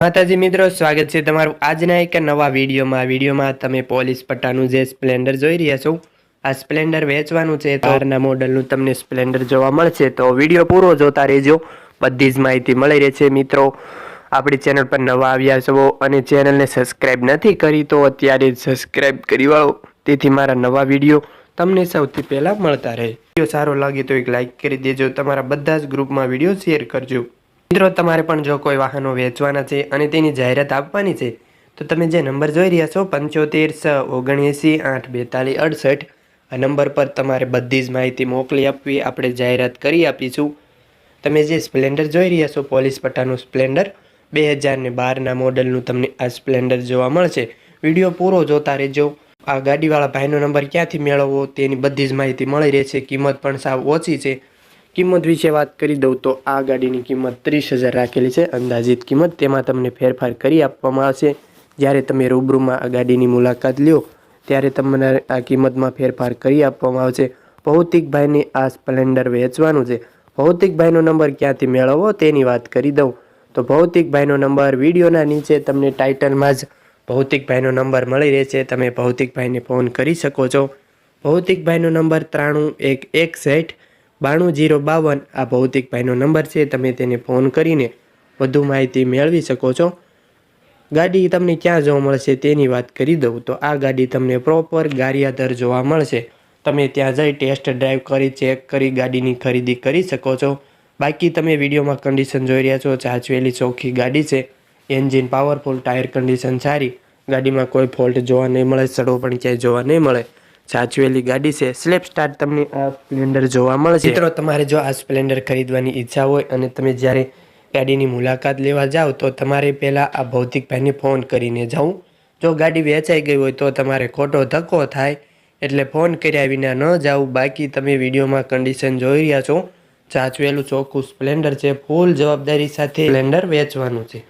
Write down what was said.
માતાજી મિત્રો સ્વાગત છે તમારું આજના એક નવા વિડીયોમાં. વિડીયોમાં તમે પોલીસ પટ્ટાનું જે સ્પ્લેન્ડર જોઈ રહ્યા છો આ સ્પ્લેન્ડર વેચવાનું છે તો મોડલનું તમને સ્પ્લેન્ડર જોવા મળશે. તો વીડિયો પૂરો જોતા રહેજો. બધી જ માહિતી મળી રહે છે મિત્રો. આપણી ચેનલ પર નવા આવ્યા છો અને ચેનલને સબસ્ક્રાઈબ નથી કરી તો અત્યારે સબસ્ક્રાઈબ સબસ્ક્રાઇબ કરી વાળો. તેથી મારા નવા વીડિયો તમને સૌથી પહેલાં મળતા રહે. વીડિયો સારો લાગે તો એક લાઇક કરી દેજો. તમારા બધા જ ગ્રુપમાં વીડિયો શેર કરજો. મિત્રો, તમારે પણ જો કોઈ વાહનો વેચવાના છે અને તેની જાહેરાત આપવાની છે, તો તમે જે નંબર જોઈ રહ્યા છો, પંચોતેર છ ઓગણએંસી આઠ બેતાલીસ અડસઠ, આ નંબર પર તમારે બધી જ માહિતી મોકલી આપવી, આપણે જાહેરાત કરી આપીશું. તમે જે સ્પ્લેન્ડર જોઈ રહ્યા છો, પોલીસ પટ્ટાનું સ્પ્લેન્ડર, બે હજારને બારના મોડલનું તમને આ સ્પ્લેન્ડર જોવા મળશે. વીડિયો પૂરો જોતા રહેજો. આ ગાડીવાળા ભાઈનો નંબર ક્યાંથી મેળવવો, તેની બધી જ માહિતી મળી રહેશે. કિંમત પણ સાવ ઓછી છે. કિંમત વિશે વાત કરી દઉં તો આ ગાડીની કિંમત ત્રીસ હજાર રાખેલી છે. અંદાજિત કિંમત તેમાં તમને ફેરફાર કરી આપવામાં આવશે. જ્યારે તમે રૂબરૂમાં આ ગાડીની મુલાકાત લ્યો, ત્યારે તમને આ કિંમતમાં ફેરફાર કરી આપવામાં આવશે. ભૌતિકભાઈને આ સ્પ્લેન્ડર વેચવાનું છે. ભૌતિકભાઈનો નંબર ક્યાંથી મેળવવો તેની વાત કરી દઉં. તો ભૌતિકભાઈનો નંબર વિડીયોના નીચે તમને ટાઇટલમાં જ ભૌતિકભાઈનો નંબર મળી રહેશે. તમે ભૌતિકભાઈને ફોન કરી શકો છો. ભૌતિકભાઈનો નંબર ત્રાણું એક એકસઠ બાણું જીરો બાવન, આ ભૌતિકભાઈનો નંબર છે, તમે તેને ફોન કરીને વધુ માહિતી મેળવી શકો છો. ગાડી તમને ક્યાં જોવા મળશે તેની વાત કરી દઉં. તો આ ગાડી તમને પ્રોપર ગારિયાધર જોવા મળશે. તમે ત્યાં જઈ ટેસ્ટ ડ્રાઈવ કરી, ચેક કરી, ગાડીની ખરીદી કરી શકો છો. બાકી તમે વિડીયોમાં કન્ડિશન જોઈ રહ્યા છો, ચાચવેલી ચોખ્ખી ગાડી છે. એન્જિન પાવરફુલ, ટાયર કન્ડિશન સારી. ગાડીમાં કોઈ ફોલ્ટ જોવા નહીં મળે, સડો પણ ક્યાંય જોવા નહીં મળે. સાચવેલી ગાડી છે. સ્લેપ સ્ટાર્ટ તમને આ સ્પ્લેન્ડર જોવા મળશે. મિત્રો, તમારે જો આ સ્પ્લેન્ડર ખરીદવાની ઈચ્છા હોય અને તમે જ્યારે ગાડીની મુલાકાત લેવા જાઓ, તો તમારે પહેલાં આ ભૌતિકભાઈને ફોન કરીને જાઉં. જો ગાડી વેચાઈ ગઈ હોય, તો તમારે ખોટો ધક્કો થાય. એટલે ફોન કર્યા વિના ન જાવું બાકી તમે વિડીયોમાં કન્ડિશન જોઈ રહ્યા છો. સાચવેલું ચોખ્ખું સ્પ્લેન્ડર છે. ફૂલ જવાબદારી સાથે સ્પ્લેન્ડર વેચવાનું છે.